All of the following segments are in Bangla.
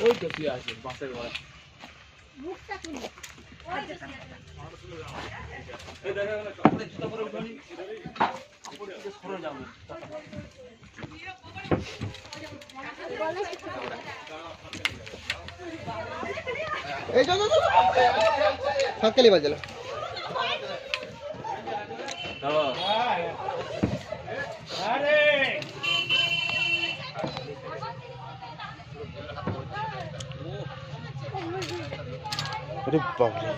ওই তো শুয়ে আছে বাঁশের ঘরে এই এখানে কাপড়ের জুতো পরে উঠোনি। কাপড় থেকে সরে যাব। এই চল চল সবকালি বাজলো হ্যাঁ। আরে বাবরে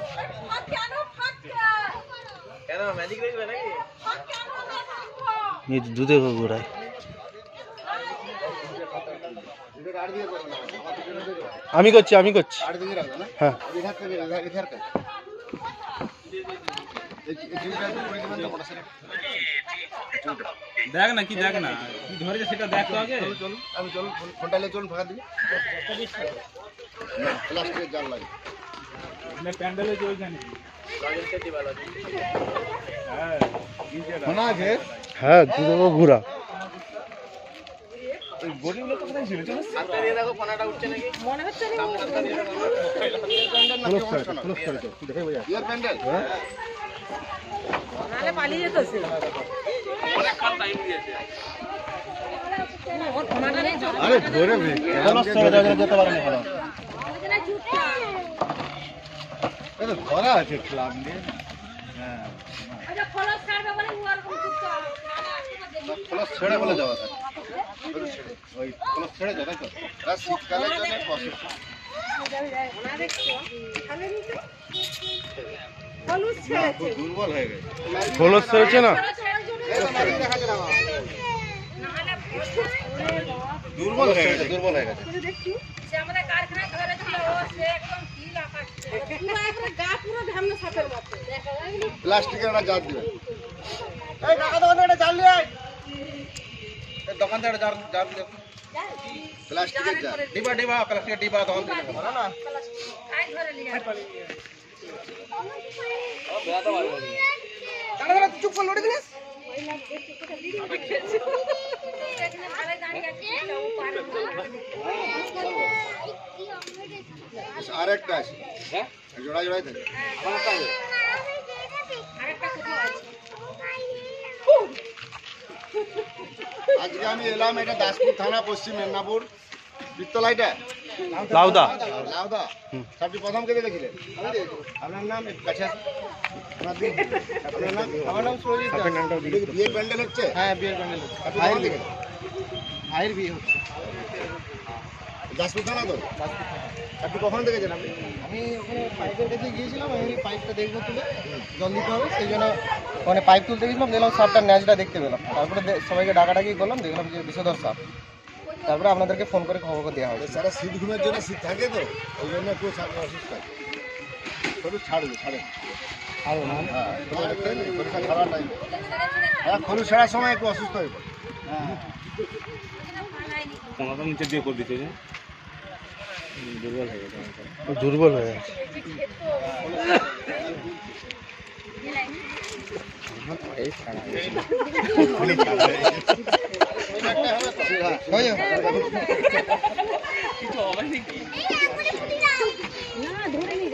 কেন ম্যাজিক দেখবে নাকি? এই দুধে ঘোরায় আমি করছি আমি করছি। হ্যাঁ। দেখ না কি দেখ না। কি ধরেছে সেটা দেখ তো আগে। আমি চলুন ফোনটা নিয়ে চলুন ফাঁকা দিবি প্লাস্টিকের জাল লাগে। প্যান্ডেলে হ্যাঁ শোনা হ্যাঁ ঘোরা অনেকক্ষণ টাইম দিয়েছে আরে ধরে যেতে পারেনি ধরা আছে ক্লাব নিয়ে। খোলা ছেড়ে বলে যাওয়া থাকে ওই খোলা ছেড়ে যাবে তো? শীতকালে দুর্বল হয়ে গেছে। হলুদ হয়েছে না? দুর্বল। হয়ে গেছে দুর্বল হয়ে গেছে। সে আমাদের কারখানায় ধরে ছিল ও সে একদম কি লাফাচ্ছে পুরো একদম গা পুরো ধামনা সাপের মতো। দেখা যায় না? প্লাস্টিকের একটা জাত দিবেন দোকান থেকে যার যার প্লাস্টিকের জাত ডিবা ডিবা প্লাস্টিকের ডিবা দোকান থেকে। না। কাই ধরে লিয়া এখানে আর একটা আছে। হ্যাঁ? জোড়া জোড়াই থাকে। আরেকটা কোথাও আছে আজকে আমি এলাম এটা দাসপুর থানা পশ্চিম মেদিনীপুর। বিত্তলাইটা? লাউদা। লাউদা। সবটি প্রথম কে দেখেছিলেন? আপনার নাম? কাছে আপনার নাম? আমার নাম সুরজিৎ বিয়ের প্যান্ডেল হচ্ছে? হ্যাঁ বিয়ের প্যান্ডেল আপনি কখন থেকে? ভাইয়ের বিয়ে হচ্ছে। দাসপুর থানা তো? আপনি কখন দেখেছেন আপনি? আমি ওখানে পাইপের কাছে গিয়েছিলাম আমি পাইপটা দেখব তুলে। জল দিতে হবে সেই জন্য ওখানে পাইপ তুলতে গেছিলাম দেখলাম সাপটার ন্যাচটা দেখতে পেলাম। তারপরে সবাইকে ডাকাডাকি করলাম দেখলাম যে বিষধর সাপ তারপরে আপনাদেরকে ফোন করে খবর দেওয়া হবে। সারা শীত ঘুমের জন্য শীত থাকে তো ওই জন্য একটু অসুস্থ। থাকে খরু ছাড়বে ছাড়ে। আর হ্যাঁ ছাড়ার টাইম হ্যাঁ খরু ছাড়ার সময় একটু অসুস্থ হয়ে পড়ে। কোনাটা নিচে দিয়ে করে দিতে দুর্বল হয়ে গেছে হয়ে যাবে।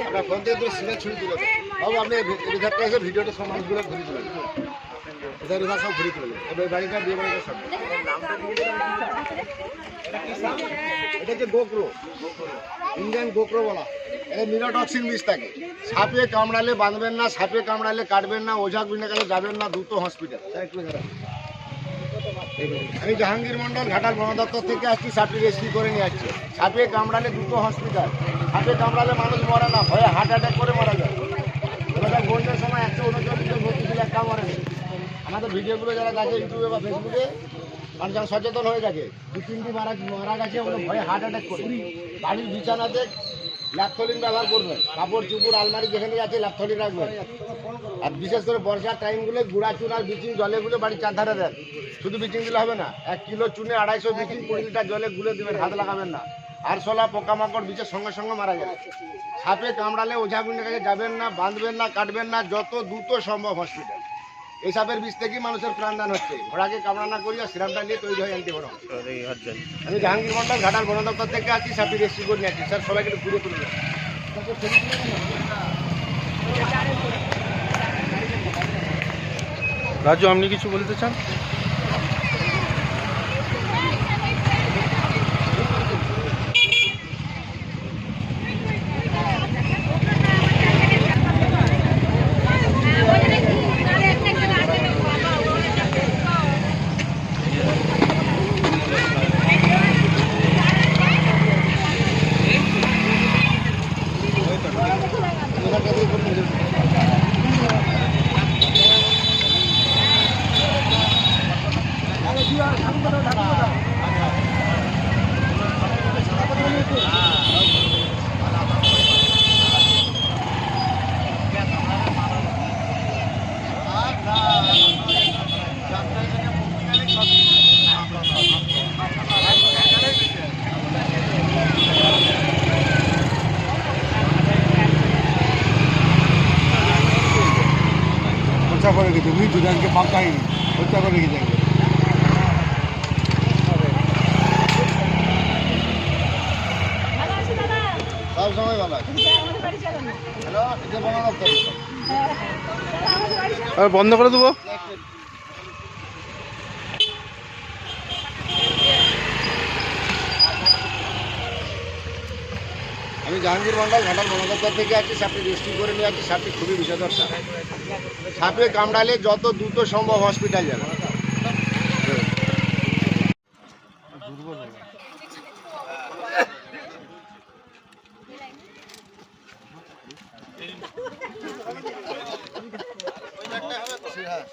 আপনার ফোন থেকে তুমি সিমেন্ট ছুরি তুলে দেন। বাবু আপনি রিধারটা এসে ভিডিওটা সব মানুষগুলো ঘুরে তুলে দেন। রিধার রিধার সব ঘুরে তুলে দেন। এবার এই বাড়িটা বিয়ে বাড়িটা সব এটা হচ্ছে গোপ্রো ইন্ডিয়ান গোপ্রো বলা এটা মিনোটক্সিন বিষ থাকে সাপে কামড়ালে বাঁধবেন না সাপে কামড়ালে কাটবেন না ওঝা গুন্ডাকালে যাবেন না দ্রুত হসপিটাল আমি জাহাঙ্গীর মন্ডল ঘাটাল বন দপ্তর থেকে আসছি, সাপে রেস্কিউ করে নিয়ে আসছি। সাপে কামড়ালে দুটো হসপিটাল সাপে কামড়ালে মানুষ মরে না, ভয়ে হার্ট অ্যাটাক করে মারা যায়। এবার বন্যার সময় একশো উনচল্লিশে ভর্তি ছিল, একটা মরে আমাদের ভিডিওগুলো যারা দেখে ইউটিউবে বা ফেসবুকে মানুষ সচেতন হয়ে গেছে, দু, তিনটি মারা মারা গেছে, ওগুলো ভয়ে হার্ট অ্যাটাক করে। বাড়ির বিছানাতে ল্যাপথলিন ব্যবহার করবেন কাপড়, চুপুর, আলমারি যেখানে আছে ল্যাপথলিন রাখবেন আর বিশেষ করে বর্ষার টাইমগুলো গুঁড়া চুন আর বিচিং জলে গুলে বাড়ির চারধারে দেন শুধু বিচিং দিলে হবে না, এক কিলো চুনে আড়াইশো বিচিং কুড়ি লিটার জলে গুলে দিবেন, হাত লাগাবেন না। আরশোলা পোকামাকড় বিচের সঙ্গে সঙ্গে মারা যাবে সাপে কামড়ালে ওঝাগুলির কাছে যাবেন না, বাঁধবেন না, কাটবেন না, যত দ্রুত সম্ভব হসপিটাল এই সাপের বিষ থেকেই মানুষের প্রাণদান হচ্ছে। ঘোড়াকে কামড়ানা করিয়া সিরামটা নিয়ে তৈরি হয় অ্যান্টিভেনম আমি জাহাঙ্গীর মন্ডল ঘাটাল বন দপ্তর থেকে আছি সাপটি রেস্কিউ করে নিয়ে আছি। স্যার সবাইকে একটু ঘুরে তুলে রাজু আপনি কিছু বলতে চান? করে রেখেছে বুঝছি দুজনকে ফাঁকা হত্যা করে সব সময় ভালো আছে। বন্ধ করে দেবো? আমি জাহাঙ্গীর মন্ডল ঘাটাল বন দপ্তর থেকে আছি সাপটি রেস্কিউ করে নিয়ে আছি সাপটি খুবই বিষধর সাপ সাপে কামড়ালে যত দ্রুত সম্ভব হসপিটাল যাবে।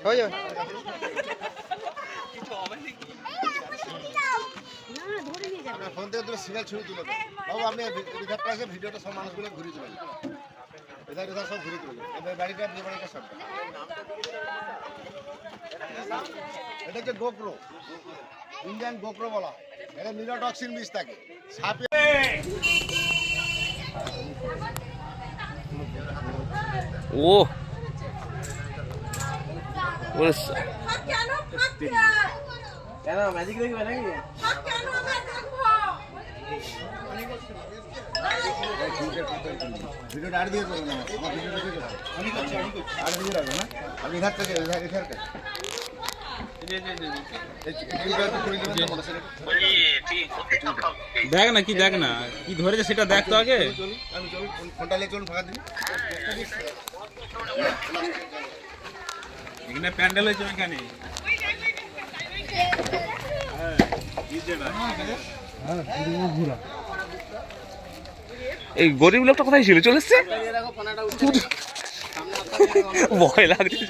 হয়ে যাবে। ফোন থেকে দুটো সিরিয়াল ছবি তুলে বাবু আপনি ক্লাসে ভিডিওটা সব মানুষগুলো ঘুরে তুলে দেন এধার এধার সব ঘুরে তুলে দেন এবার বাড়িটা বিয়ে বাড়িটা সব। এটা হচ্ছে গোপ্রো ইন্ডিয়ান গোপ্রো বলা হয়। এটা নিরোটক্সিন বিষ থাকে। সাপে ও। কেন? ম্যাজিক দেখবে নাকি? কেন? আমরা দেখব দেখ না, কি দেখ না? কি ধরেছে সেটা দেখ তো আগে। ফোনটা নিয়ে চলুন ফাঁকা দিন এখানে প্যান্ডেল হয়েছে এখানে এই গরিব লোকটা কোথায় ছিল? চলে এসছে? ভয় লাগছে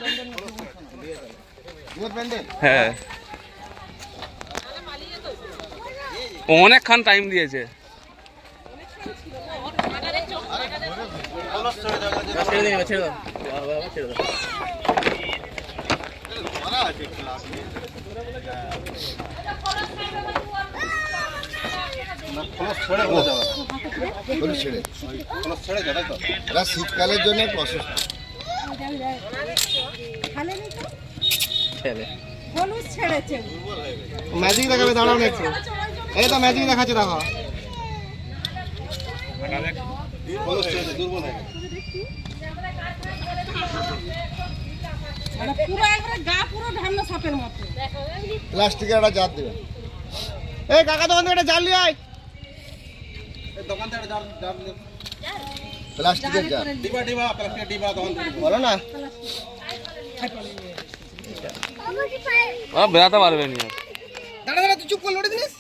হ্যাঁ। অনেকক্ষণ টাইম দিয়েছে। ছেড়ে ছেড়ে এরা শীতকালের জন্য প্রসেস ম্যাজিক দেখাবে দাঁড়াও না একটু। এই তো ম্যাজিক দেখাচ্ছে দেখো। মানে পুরো একবারে গা পুরো ঢামনা সাপের মতো। প্লাস্টিকের একটা জাত দেবে। এই কাকা দোকান থেকে একটা জাল নিয়ে আয়। প্লাস্টিকের জার ডিবা ডিবা প্লাস্টিকের ডিবা তখন বলো না ওরা বেরাতে পারবে না। দাঁড়া দাঁড়া তুই চুপ করে লড়ে দিস